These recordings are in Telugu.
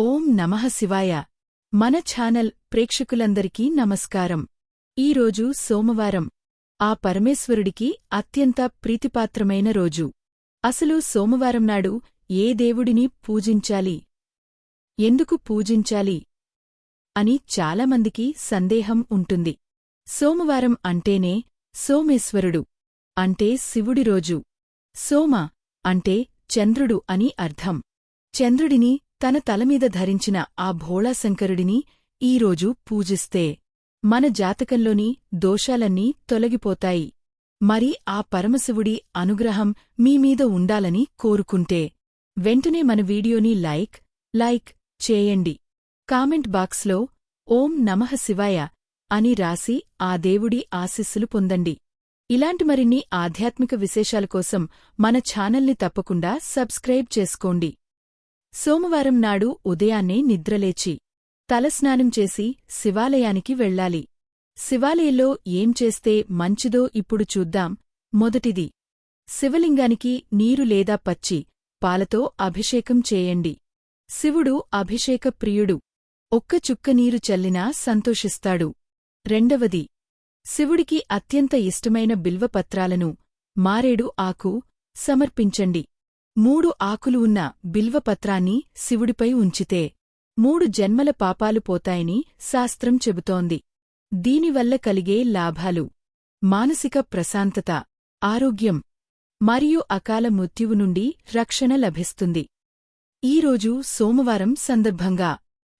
ఓం నమః శివాయ. మన ఛానల్ ప్రేక్షకులందరికీ నమస్కారం. ఈరోజు సోమవారం. ఆ పరమేశ్వరుడికి అత్యంత ప్రీతిపాత్రమైన రోజు. అసలు సోమవారం నాడు ఏ దేవుడిని పూజించాలి? ఎందుకు పూజించాలి? అని చాలామందికి సందేహం ఉంటుంది. సోమవారం అంటేనే సోమేశ్వరుడు అంటే శివుడి రోజు. సోమ అంటే చంద్రుడు అని అర్థం. చంద్రుడిని తన తలమీద ధరించిన ఆ భోళాశంకరుడిని ఈరోజు పూజిస్తే మన జాతకంలోని దోషాలన్నీ తొలగిపోతాయి. మరి ఆ పరమశివుడి అనుగ్రహం మీమీద ఉండాలని కోరుకుంటే వెంటనే మన వీడియోని లైక్ లైక్ చేయండి. కామెంట్ బాక్స్లో ఓం నమః శివాయ అని రాసి ఆ దేవుడి ఆశీస్సులు పొందండి. ఇలాంటి మరిన్ని ఆధ్యాత్మిక విశేషాల కోసం మన ఛానల్ని తప్పకుండా సబ్స్క్రైబ్ చేసుకోండి. సోమవారం నాడు ఉదయాన్నే నిద్రలేచి తలస్నానం చేసి శివాలయానికి వెళ్ళాలి. శివాలయంలో ఏం చేస్తే మంచిదో ఇప్పుడు చూద్దాం. మొదటిది శివలింగానికి నీరు లేదా పచ్చి పాలతో అభిషేకం చేయండి. శివుడు అభిషేక ప్రియుడు. ఒక్క చుక్క నీరు చల్లినా సంతోషిస్తాడు. రెండవది శివుడికి అత్యంత ఇష్టమైన బిల్వపత్రాలను మారేడు ఆకు సమర్పించండి. మూడు ఆకులు ఉన్న బిల్వపత్రాన్ని శివుడిపై ఉంచితే మూడు జన్మల పాపాలు పోతాయని శాస్త్రం చెబుతోంది. దీనివల్ల కలిగే లాభాలు మానసిక ప్రశాంతత ఆరోగ్యం మరియు అకాల మృత్యువు నుండి రక్షణ లభిస్తుంది. ఈరోజు సోమవారం సందర్భంగా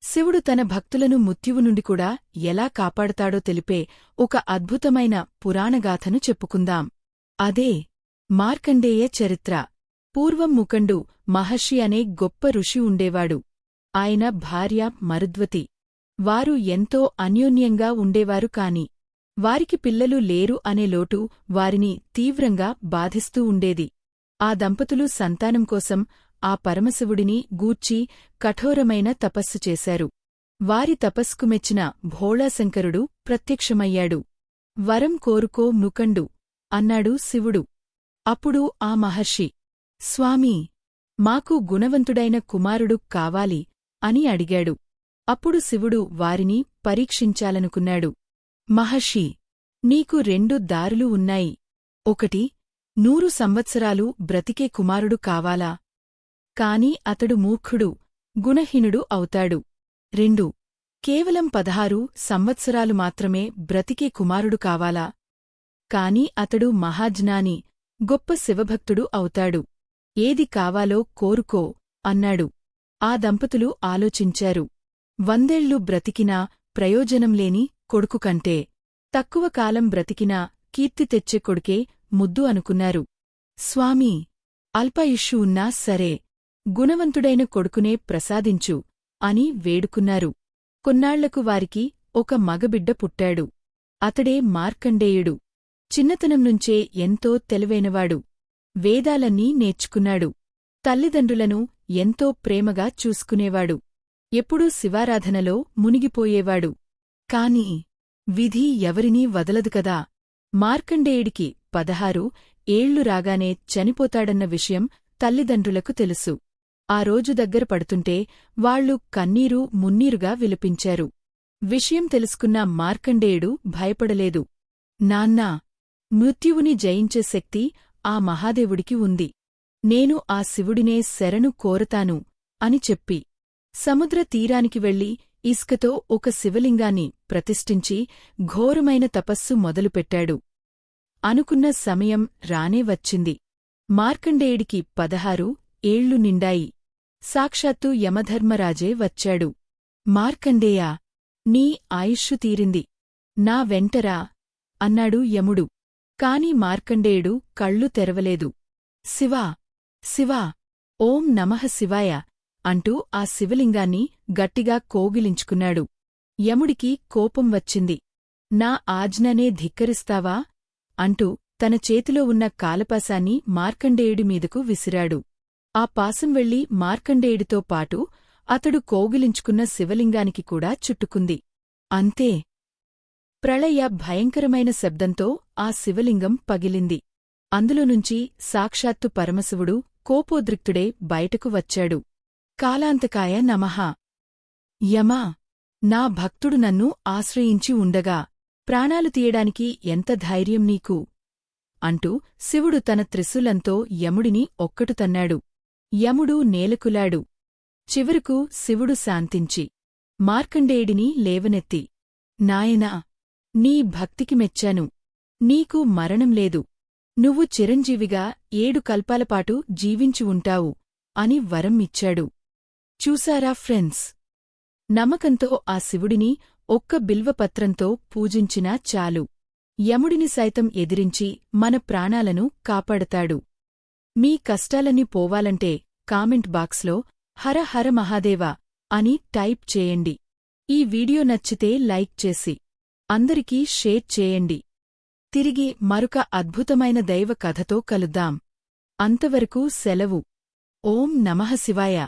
శివుడు తన భక్తులను మృత్యువు నుండి కూడా ఎలా కాపాడతాడో తెలిపే ఒక అద్భుతమైన పురాణగాథను చెప్పుకుందాం. అదే మార్కండేయ చరిత్ర. పూర్వం ముకండు మహర్షి అనే గొప్ప ఋషి ఉండేవాడు. ఆయన భార్య మరుద్వతి. వారు ఎంతో అన్యోన్యంగా ఉండేవారు కాని వారికి పిల్లలు లేరు అనే లోటు వారిని తీవ్రంగా బాధిస్తూ ఉండేది. ఆ దంపతులు సంతానం కోసం ఆ పరమశివుడిని గూర్చి కఠోరమైన తపస్సు చేశారు. వారి తపస్సుకు మెచ్చిన భోళాశంకరుడు ప్రత్యక్షమయ్యాడు. వరం కోరుకో ముకండు అన్నాడు శివుడు. అప్పుడు ఆ మహర్షి స్వామీ మాకు గుణవంతుడైన కుమారుడు కావాలి అని అడిగాడు. అప్పుడు శివుడు వారిని పరీక్షించాలనుకున్నాడు. మహర్షి నీకు రెండు దారులు ఉన్నాయి. ఒకటి నూరు సంవత్సరాలు బ్రతికే కుమారుడు కావాలా? కాని అతడు మూర్ఖుడు గుణహీనుడు అవుతాడు. రెండు కేవలం పదహారు సంవత్సరాలు మాత్రమే బ్రతికే కుమారుడు కావాలా? కాని అతడు మహాజ్ఞాని గొప్ప శివభక్తుడు అవుతాడు. ఏది కావాలో కోరుకో అన్నాడు. ఆ దంపతులు ఆలోచించారు. వందేళ్ళు బ్రతికినా ప్రయోజనంలేని కొడుకు కంటే తక్కువ కాలం బ్రతికినా కీర్తి తెచ్చే కొడుకే ముద్దు అనుకున్నారు. స్వామీ అల్పాయుష్షు ఉన్నా సరే గుణవంతుడైన కొడుకునే ప్రసాదించు అని వేడుకున్నారు. కొన్నాళ్ళకు వారికి ఒక మగబిడ్డ పుట్టాడు. అతడే మార్కండేయుడు. చిన్నతనం నుంచే ఎంతో తెలివైనవాడు. వేదాలన్నీ నేర్చుకున్నాడు. తల్లిదండ్రులను ఎంతో ప్రేమగా చూసుకునేవాడు. ఎప్పుడూ శివారాధనలో మునిగిపోయేవాడు. కాని విధి ఎవరినీ వదలదు కదా? మార్కండేయుడికి పదహారు ఏళ్ళు రాగానే చనిపోతాడన్న విషయం తల్లిదండ్రులకు తెలుసు. ఆ రోజు దగ్గర పడుతుంటే వాళ్ళు కన్నీరు మున్నీరుగా విలపించారు. విషయం తెలుసుకున్న మార్కండేయుడు భయపడలేదు. నాన్నా మృత్యువుని జయించే శక్తి ఆ మహాదేవుడికి ఉంది. నేను ఆ శివుడినే శరణు కోరతాను అని చెప్పి సముద్ర తీరానికి వెళ్ళి ఇసుకతో ఒక శివలింగాన్ని ప్రతిష్ఠించి ఘోరమైన తపస్సు మొదలుపెట్టాడు. అనుకున్న సమయం రానే వచ్చింది. మార్కండేయుడికి పదహారు ఏళ్ళు నిండాయి. సాక్షాత్తు యమధర్మరాజే వచ్చాడు. మార్కండేయా నీ ఆయుష్షు తీరింది. నా వెంటరా అన్నాడు యముడు. కాని మార్కండేయుడు కళ్ళు తెరవలేదు. శివా శివా ఓం నమః శివాయ అంటూ ఆ శివలింగాన్ని గట్టిగా కోగిలించుకున్నాడు. యముడికి కోపం వచ్చింది. నా ఆజ్ఞనే ధిక్కరిస్తావా? అంటూ తన చేతిలో ఉన్న కాలపాసాన్ని మార్కండేయుడి మీదకు విసిరాడు. ఆ పాసం వెళ్ళి మార్కండేయుడితో పాటు అతడు కోగిలించుకున్న శివలింగానికి కూడా చుట్టుకుంది. అంతే. ప్రళయ భయంకరమైన శబ్దంతో ఆ శివలింగం పగిలింది. అందులోనుంచి సాక్షాత్తు పరమశివుడు కోపోద్రిక్తుడే బయటకు వచ్చాడు. కాలాంతకాయ నమః. యమా నా భక్తుడు నన్ను ఆశ్రయించి ఉండగా ప్రాణాలు తీయడానికి ఎంత ధైర్యం నీకు? అంటూ శివుడు తన త్రిశూలంతో యముడిని ఒక్కటు తన్నాడు. యముడు నేలకులాడు. చివరకు శివుడు శాంతించి మార్కండేయుడిని లేవనెత్తి నాయనా నీ భక్తికి మెచ్చాను. నీకు మరణం లేదు. నువ్వు చిరంజీవిగా ఏడు కల్పాలపాటు జీవించి ఉంటావు అని వరం ఇచ్చాడు. చూసారా ఫ్రెండ్స్? నమ్మకంతో ఆ శివుడిని ఒక్క బిల్వపత్రంతో పూజించినా చాలు. యముడిని సైతం ఎదిరించి మన ప్రాణాలను కాపాడతాడు. మీ కష్టాలన్నీ పోవాలంటే కామెంట్ బాక్స్లో హర హర మహాదేవ అని టైప్ చేయండి. ఈ వీడియో నచ్చితే లైక్ చేసి అందరికీ షేర్ చేయండి. తిరిగి మరొక అద్భుతమైన దైవ కథతో కలుద్దాం. అంతవరకు సెలవు. ఓం నమః శివాయ.